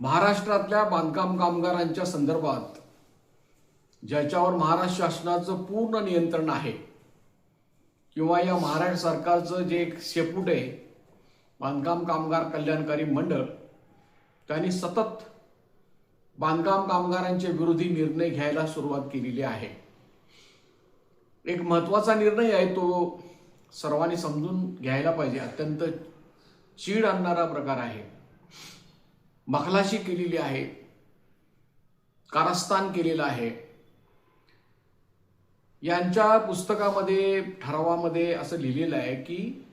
महाराष्ट्रातल्या बांधकाम कामगारांच्या संदर्भात ज्याच्यावर महाराष्ट्र शासनाचं पूर्ण नियंत्रण आहे किंवा या महाराष्ट्र सरकारचं जे एक शेपूट आहे बांधकाम कामगार कल्याणकारी मंडळ त्यांनी सतत बांधकाम कामगारांचे विरोधी निर्णय घ्यायला सुरुवात केलेली आहे. एक महत्त्वाचा निर्णय आहे तो सर्वांनी समजून घ्यायला पाहिजे. अत्यंत चीड आणणारा प्रकार आहे. मखलाशी केलेली आहे. कारस्थान केलेलं आहे. यांच्या पुस्तकामध्ये ठरावामध्ये असं लिहिलेलं आहे की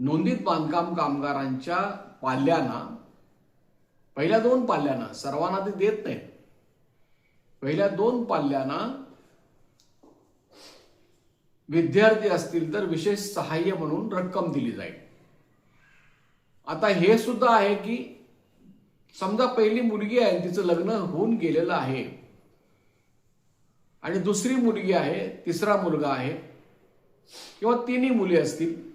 नोंदीत बांधकाम कामगारांच्या पाल्यांना पहिल्या दोन पाल्यांना सर्वांना ते देत नाहीत. पहिल्या दोन पाल्यांना विद्यार्थी असतील तर विशेष सहाय्य म्हणून रक्कम दिली जाईल. आता हे सुद्धा आहे की समजा पहिली मुलगी आहे तिचं लग्न होऊन गेलेलं आहे. आणि दुसरी मुलगी आहे तिसरा मुलगा आहे किंवा तिन्ही मुली असतील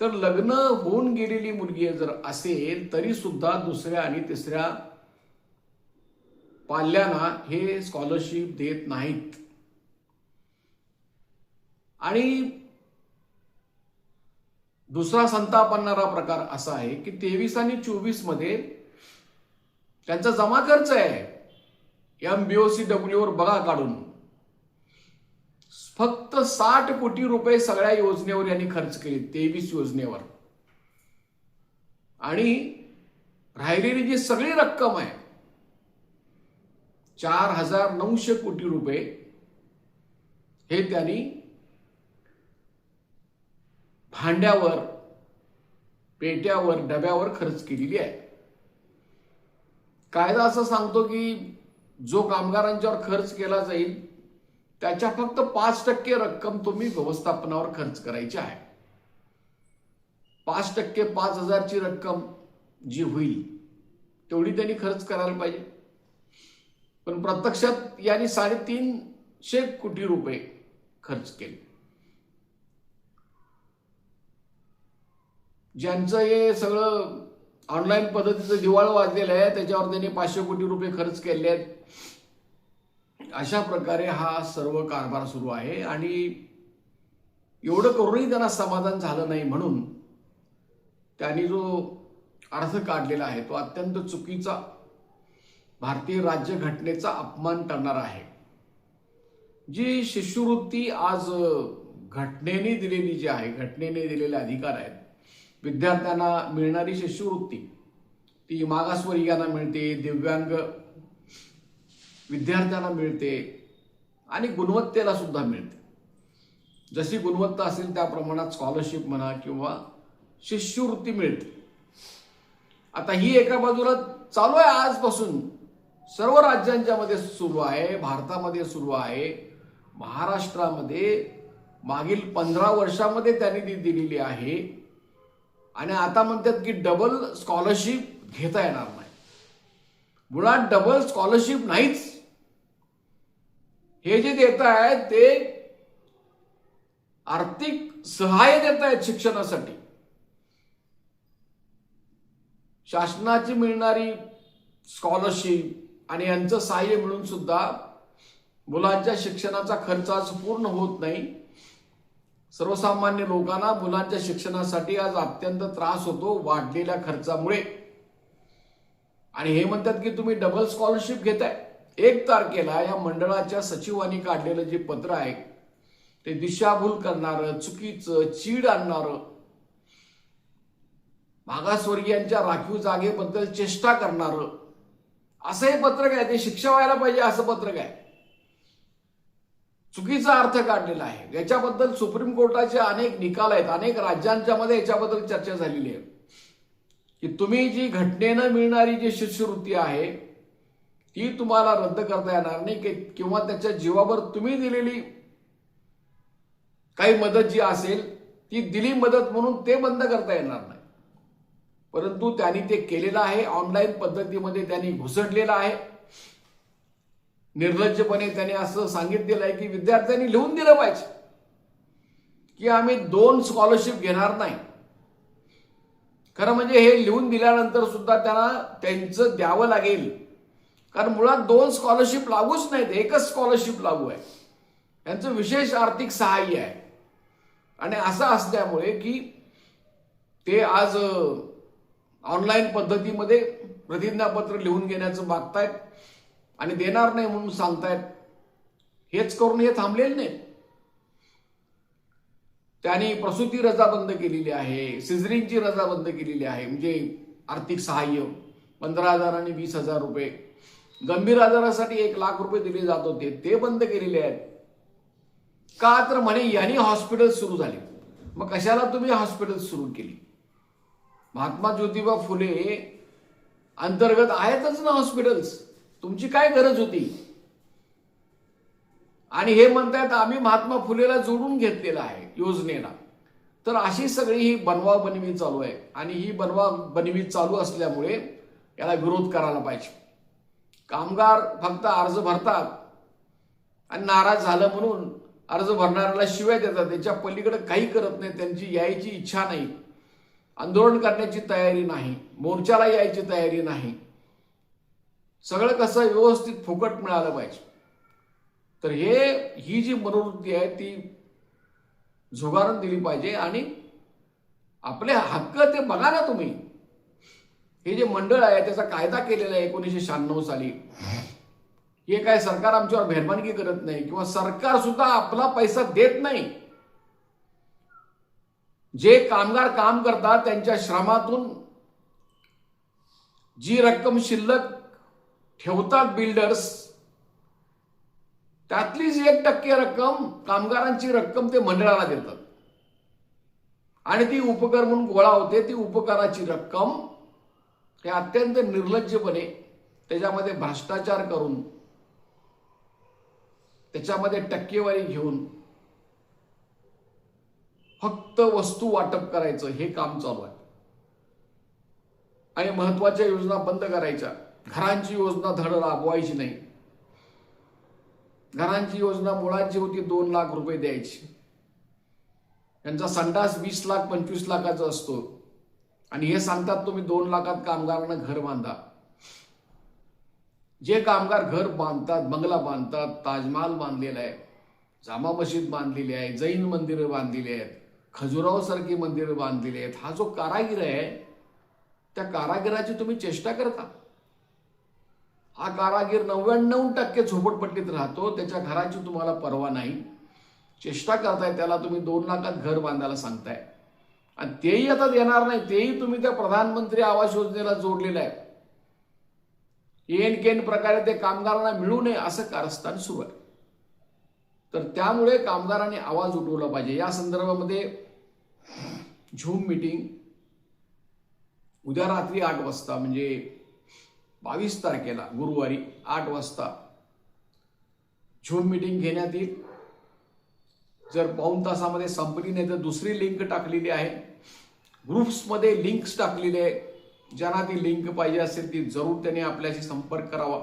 तर लग्न होऊन गेलेली मुलगी जर असेल तरी सुद्धा दुसऱ्या आणि तिसऱ्या पाल्यांना हे स्कॉलरशिप देत नाहीत. आणि दुसरा संताप आणणारा प्रकार असा आहे की तेवीस आणि चोवीसमध्ये त्यांचा जमा खर्च आहे. एम बीओसी डब्ल्यू वर बघा काढून. फक्त साठ कोटी रुपये सगळ्या योजनेवर यांनी खर्च केले तेवीस योजनेवर. आणि राहिलेली जी सगळी रक्कम आहे चार हजार नऊशे कोटी रुपये हे त्यांनी भांड्यावर पेट्यावर डब्यावर खर्च केलेली आहे. कायदा असं सांगतो की जो कामगारांच्यावर खर्च केला जाईल त्याच्या फक्त पाच टक्के रक्कम तुम्ही व्यवस्थापनावर खर्च करायची आहे. पाच टक्के पाच हजारची रक्कम जी होईल तेवढी त्यांनी खर्च करायला पाहिजे. पण प्रत्यक्षात यांनी साडेतीनशे कोटी रुपये खर्च केले. ज्यांचं हे सगळं ऑनलाईन पद्धतीचं दिवाळ वाजलेलं आहे त्याच्यावर त्यांनी पाचशे कोटी रुपये खर्च केले आहेत. अशा प्रकारे हा सर्व कारभार सुरू आहे आणि एवढं करूनही त्यांना समाधान झालं नाही म्हणून त्यांनी जो अर्थ काढलेला आहे तो अत्यंत चुकीचा भारतीय राज्य घटनेचा अपमान करणारा आहे. जी शिष्यवृत्ती आज घटनेने दिलेली जी आहे घटनेने दिलेले अधिकार आहेत विद्यार्थ्यांना मिळणारी शिष्यवृत्ती ती मागासवर्गीयांना मिळते दिव्यांग विद्यार्थ्यांना मिळते आणि गुणवत्तेला सुद्धा मिळते. जशी गुणवत्ता असेल त्या प्रमाणात स्कॉलरशिप म्हणा किंवा शिष्यवृत्ती मिळते. आता ही एका बाजूला चालू आहे आजपासून. सर्व राज्यांच्या मध्ये सुरू आहे भारतामध्ये सुरू आहे महाराष्ट्रामध्ये मागील पंधरा वर्षामध्ये त्यांनी ती दिलेली आहे. आणि आता म्हणतात की डबल स्कॉलरशिप घेता येणार नाही. मुळात डबल स्कॉलरशिप नाहीच. हे जे देत आहेत ते आर्थिक सहाय्य देत आहेत शिक्षणासाठी. शासनाची मिळणारी स्कॉलरशिप आणि यांचं सहाय्य मिळून सुद्धा मुलांच्या शिक्षणाचा खर्च आज पूर्ण होत नाही. सर्वसामान्य लोकांना मुलांच्या शिक्षणासाठी आज अत्यंत त्रास होतो वाढलेल्या खर्चामुळे. आणि हे म्हणतात की तुम्ही डबल स्कॉलरशिप घेताय. एक तारखेला या मंडळाच्या सचिवांनी काढलेलं जे पत्र आहे ते दिशाभूल करणारं चुकीचं चीड आणणारं मागासवर्गीयांच्या राखीव जागेबद्दल चेष्टा करणारं असं हे पत्रक आहे. ते शिक्षा व्हायला पाहिजे असं पत्रक आहे. चुकीचा अर्थ काढलेला आहे. याच्याबद्दल सुप्रीम कोर्टाचे अनेक निकाल आहेत. अनेक राज्यांच्या मध्ये याच्याबद्दल चर्चा झालेली आहे. की तुम्ही जी घटनेनं मिळणारी जी शिष्यवृत्ती आहे ती तुम्हाला रद्द करता येणार नाही किंवा त्याच्या जीवावर तुम्ही दिलेली काही मदत जी असेल ती दिली मदत म्हणून ते बंद करता येणार नाही. परंतु त्यांनी ते केलेलं आहे. ऑनलाईन पद्धतीमध्ये त्यांनी घुसडलेलं आहे. निर्लज्जपणे त्यांनी असं सांगितलेलं आहे की विद्यार्थ्यांनी लिहून दिलं पाहिजे. की आम्ही दोन स्कॉलरशिप घेणार नाही. खरं म्हणजे हे लिहून दिल्यानंतर सुद्धा त्यांना त्यांचं द्यावं लागेल. कारण मुळात दोन स्कॉलरशिप लागूच नाहीत एकच स्कॉलरशिप लागू आहे. यांचं विशेष आर्थिक सहाय्य आहे. आणि असं असल्यामुळे की ते आज ऑनलाईन पद्धतीमध्ये प्रतिज्ञापत्र लिहून घेण्याचं मागतायत. आणि देणार नाही म्हणून सांगतायत. हेच करून हे थांबलेले नाही त्यांनी प्रसूती रजा बंद केलेली आहे सिझरिंगची रजा बंद केलेली आहे म्हणजे आर्थिक सहाय्य पंधरा हजार आणि वीस हजार रुपये. गंभीर आजारासाठी एक लाख रुपये दिले जात होते ते बंद केलेले आहेत. का तर म्हणे यांनी हॉस्पिटल सुरू झाले. मग कशाला तुम्ही हॉस्पिटल सुरू केली? महात्मा ज्योतिबा फुले अंतर्गत आहेतच ना हॉस्पिटल्स तुमची काय गरज होती? आणि हे म्हणतायत आम्ही महात्मा फुलेला जोडून घेतलेलं आहे योजनेला. तर अशी सगळी ही बनवा बनवी चालू आहे. आणि ही बनवा बनवी चालू असल्यामुळे याला विरोध करायला पाहिजे. कामगार फक्त अर्ज भरतात. आणि नाराज झालं म्हणून अर्ज भरणाऱ्याला शिवाय देतात. त्याच्या पलीकडे काही करत नाही. त्यांची यायची इच्छा नाही. आंदोलन करण्याची तयारी नाही. मोर्चाला यायची तयारी नाही. सगळं कसं व्यवस्थित फुकट मिळालं पाहिजे. तर हे ही जी मनोवृत्ती आहे ती झुगारून दिली पाहिजे आणि आपले हक्क ते बघा ना तुम्ही. हे जे मंडळ आहे त्याचा कायदा केलेला आहे एकोणीसशे शहाण्णव साली. हे काय सरकार आमच्यावर मेहरबानगी करत नाही किंवा सरकार सुद्धा आपला पैसा देत नाही. जे कामगार काम करतात त्यांच्या श्रमातून जी रक्कम शिल्लक ठेवतात बिल्डर्स त्यातलीच एक टक्के रक्कम कामगारांची रक्कम ते मंडळाला देतात. आणि ती उपकर म्हणून गोळा होते ती उपकाराची रक्कम हे अत्यंत निर्लज्जपणे त्याच्यामध्ये भ्रष्टाचार करून त्याच्यामध्ये टक्केवारी घेऊन फक्त वस्तू वाटप करायचं हे काम चालू आहे. आणि महत्त्वाच्या योजना बंद करायच्या. घरांची योजना धड राबवायची नाही. घरांची योजना मुळाची होती दोन लाख रुपये द्यायची. त्यांचा संडास वीस लाख पंचवीस लाखाचा असतो. आणि हे सांगतात तुम्ही दोन लाखात कामगारांना घर बांधा. जे कामगार घर बांधतात बंगला बांधतात ताजमहाल बांधलेला आहे जामा मशीद बांधलेली आहे जैन मंदिरं बांधलेली आहेत खजुराव सारखी मंदिरं बांधलेली आहेत हा जो कारागीर आहे त्या कारागिराची तुम्ही चेष्टा करता. हा कारागीर नव्याण्णव टक्के झोपडपट्टीत राहतो. त्याच्या घराची तुम्हाला पर्वा नाही. चेष्टा करताय त्याला तुम्ही दोन लाखात घर बांधायला सांगताय. आणि तेही आता देणार नाही. तेही तुम्ही त्या प्रधानमंत्री आवास योजनेला जोडलेलं आहे. एन केन प्रकारे ते कामगारांना मिळू नये असं कारस्थान सुरू आहे. तर त्यामुळे कामगारांनी आवाज उठवला पाहिजे. या संदर्भामध्ये झूम मीटिंग उद्या रात्री आठ वाजता म्हणजे बावीस तारखेला गुरुवारी आठ वाजता झूम मीटिंग घेण्यात येईल. जर पाऊन तासामध्ये संपली नाही तर दुसरी लिंक टाकलेली आहे. ग्रुप्समध्ये लिंक्स टाकलेले आहे ज्यांना ती लिंक पाहिजे असेल ती जरूर त्यांनी आपल्याशी संपर्क करावा.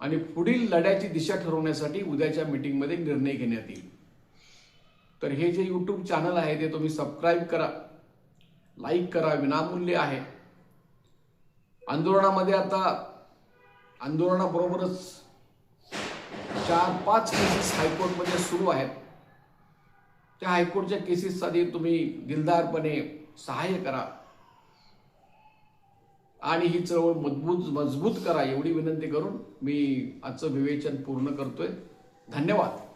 आणि पुढील लढ्याची दिशा ठरवण्यासाठी उद्याच्या मीटिंगमध्ये निर्णय घेण्यात येईल. तर हे जे यूट्यूब चॅनल आहे ते तुम्ही सबस्क्राईब करा. लाईक करा विनामूल्य आहे. आंदोलनामध्ये आता आंदोलनाबरोबरच चार पाच केसेस हायकोर्टमध्ये सुरू आहेत. त्या हायकोर्टच्या केसेससाठी तुम्ही दिलदारपणे सहाय्य करा. आणि ही चळवळ मजबूत मजबूत करा एवढी विनंती करून मी आजचं विवेचन पूर्ण करतोय. धन्यवाद.